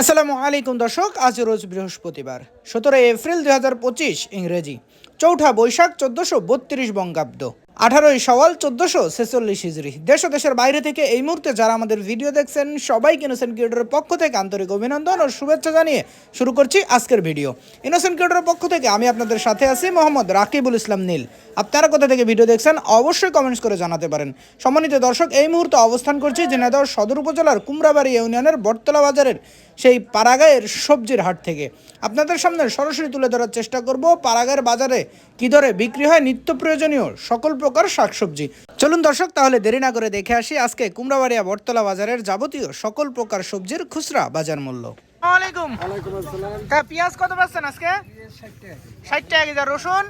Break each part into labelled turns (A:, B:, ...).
A: আসসালামু আলাইকুম দর্শক আজ রোজ বৃহস্পতিবার। সতেরো এপ্রিল দুই হাজার পঁচিশ ইংরেজি। চৌঠা বৈশাখ চোদ্দশো বত্রিশ বঙ্গাব্দ। আঠারোই সওয়াল চোদ্দশো ছেচল্লিশ হিজড়ি। দেশ দেশের বাইরে থেকে এই মুহূর্তে যারা আমাদের ভিডিও দেখছেন, সবাইকে ইনোসেন্ট ক্রিয়েটরের পক্ষ থেকে আন্তরিক অভিনন্দন ও শুভেচ্ছা জানিয়ে শুরু করছি আজকের ভিডিও। ইনোসেন্ট ক্রিয়েটরের পক্ষ থেকে আমি আপনাদের সাথে আছি মোহাম্মদ রাকিবুল ইসলাম নীল। আপনারা কোথা থেকে ভিডিও দেখছেন, অবশ্যই কমেন্টস করে জানাতে পারেন। সম্মানিত দর্শক, এই মুহূর্তে অবস্থান করছি ঝিনাইদহ সদর উপজেলার কুমড়াবাড়ি ইউনিয়নের বটতলা বাজারের সেই পাড়াগাঁয়ের সবজির হাট থেকে। আপনাদের সামনে সরাসরি তুলে ধরার চেষ্টা করব। পাড়াগাঁয়ের বাজারে কি দরে বিক্রি হয় নিত্য প্রয়োজনীয় সকল প্রকার শাকসবজি? চলুন দর্শক তাহলে দেরি না করে দেখে আসি আজকে কুমড়াবাড়িয়া বটতলা বাজারের যাবতীয় সকল প্রকার সবজির খুচরা বাজার মূল্য। আলাইকুম। পেঁয়াজ কত পাচ্ছেন আজকে? ষাট টাকা কেজি রসুন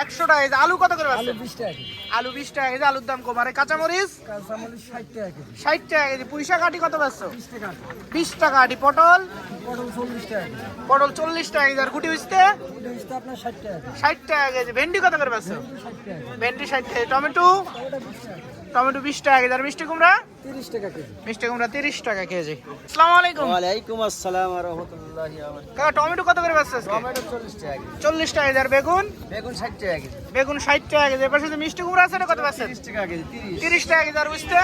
B: একশো টাকা কেজি
A: আলু কত করে
B: আলু বিশ টাকা কেজি
A: আলুর দাম কম আর কাঁচামরিচ
B: কাঁচামরিচ ষাট টাকা কেজি
A: কত পাচ্ছ
B: বিশ টাকা
A: আটি পটল
B: পটল চল্লিশ টাকা কেজি
A: আর গুটি
B: ষাট টাকা
A: ভেন্ডি কত করে পাচ্ছ ভেন্ডি ষাট টাকা টমেটো
B: বিশ টাকা
A: টমেটো বিশ টাকা কেজি আর মিষ্টি কুমড়া
B: তিরিশ টাকা কেজি
A: মিষ্টি কুমড়া তিরিশ টাকা কেজি আসসালামু আলাইকুম
B: ওয়ালাইকুম আসসালাম রহমতুল্লাহ
A: কাকা টমেটো কত করে পাচ্ছ
B: টমেটো চল্লিশ টাকা কেজি।
A: চল্লিশ টাকা আর বেগুন?
B: বেগুন ষাট টাকা কেজি।
A: বেগুন ষাট টাকা কেজি। এবার শুধু মিষ্টি কুমড়া আছে না কত পাচ্ছেন
B: তিরিশ টাকা কেজি তিরিশ।
A: তিরিশ টাকা কেজি আর বুঝতে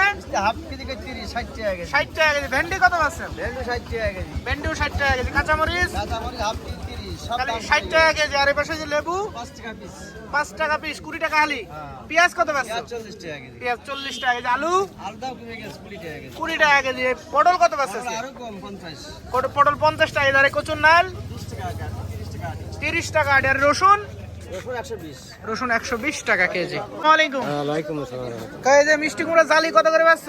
B: হাফ কেজি করে তিরিশ ষাট টাকা কেজি।
A: ষাট টাকা কেজি। ভেন্ডি কত পাচ্ছেন
B: ভেন্ডি ষাট টাকা কেজি।
A: ভেন্ডিও ষাট টাকা কেজি। কাঁচামরিচ?
B: কাঁচামরিচ হাফ কেজি
A: ষাট টাকা কেজি আর এপাশে যে লেবু
B: পাঁচ টাকা পিস
A: কুড়ি টাকা হালি।
B: হ্যাঁ।
A: পেঁয়াজ কত পাচ্ছ
B: পেঁয়াজ চল্লিশ টাকা কেজি।
A: আলু?
B: কুড়ি টাকা কেজি।
A: পটল কত পাচ্ছ
B: পটল পঞ্চাশ।
A: টাকা আর কচুর নাল?
B: তিরিশ টাকা
A: আর রসুন?
B: রসুন একশো বিশ।
A: টাকা কেজি। যে মিষ্টি কুমড়া জালি কত করে পাচ্ছ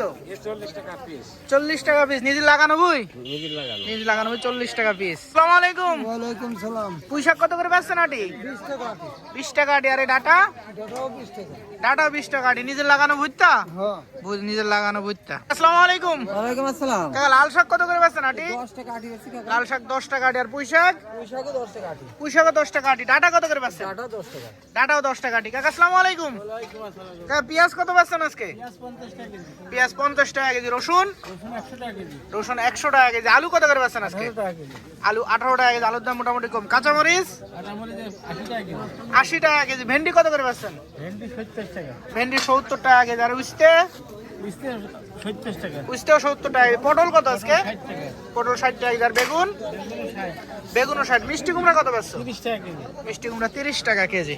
B: চল্লিশ টাকা পিস
A: নিজে লাগানো বই?
B: নিজের
A: নিজে লাগানো বই চল্লিশ টাকা পিস আসসালামু আলাইকুম
B: ওয়ালাইকুম সালাম।
A: পুঁইশাক কত করে পাচ্ছেন আটি?
B: বিশ টাকা
A: আটি। আর ডাটা? ডাটা বিশ টাকা। আটি। নিজের লাগানো ভুট্টা
B: হ্যাঁ।
A: নিজের লাগানো ভুট্টা আসসালামু আলাইকুম
B: ওয়ালাইকুম আসসালাম।
A: কাকা লাল শাক কত করে পাচ্ছেন আটি? লাল শাক দশ টাকা আটি। আর পুঁই শাক
B: দশ টাকা আটি।
A: পুঁইশাকও দশ টাকা আটি। ডাটা কত করে পাচ্ছেন ডাটাও দশ টাকা আসসালামু আলাইকুম। পেঁয়াজ কত পাচ্ছেন আজকে?
B: পেঁয়াজ পঞ্চাশ টাকা কেজি।
A: রসুন?
B: রসুন একশো টাকা কেজি।
A: আলু কত করে পাচ্ছেন আজকে? আলু আঠারো টাকা কেজি। আলুর দাম মোটামুটি কম। কাঁচামরিচ?
B: আশি টাকা কেজি।
A: ভেন্ডি কত করে পাচ্ছেন?
B: ভেন্ডি সত্তর টাকা।
A: কেজি। আর
B: টাকা
A: উস্তেও সত্তর টাকা। পটল কত আজকে? পটল ষাট টাকা আর বেগুন? বেগুনও ষাট। মিষ্টি কুমড়া কত পাচ্ছ? মিষ্টি কুমড়া তিরিশ টাকা কেজি।